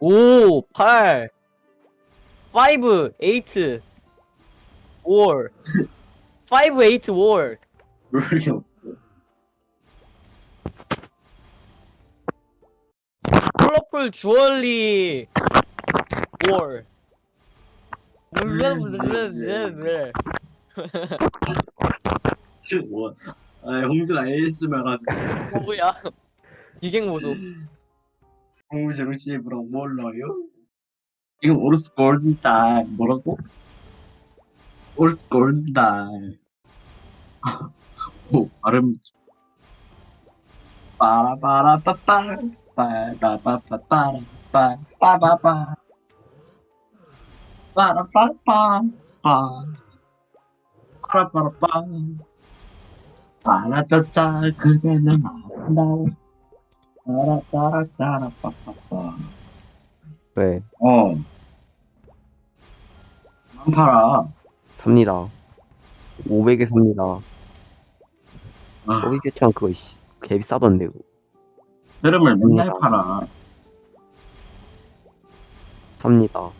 5, 8, 5, 8, 4, 5, 8, 4. 룰이 없어. 컬러풀 주얼리 4. 블레블레블레블레. 뭐, 아, 홍준아 ASMR 가지고. 뭐야? 기갱 모습. 홍준아 씨부랑 몰라요? 이건 오르스 골든다. 뭐라고? 오르스 골든다. 뭐, 발음. 빠라바라빠빠. 빠라바빠빠라. 빠빠빠빠. 빠라빠빠. 빠. 빠라빠라빠. 빠라짜짜 그대는 안다. 빠라짜라짜라빠빠빠. 왜? 어. 안 팔아. 삽니다. 500에 삽니다. 아, 거기 교체한 그거 씨. 개 비싸던데 그거. 여름을 맨날. 팔아. 삽니다.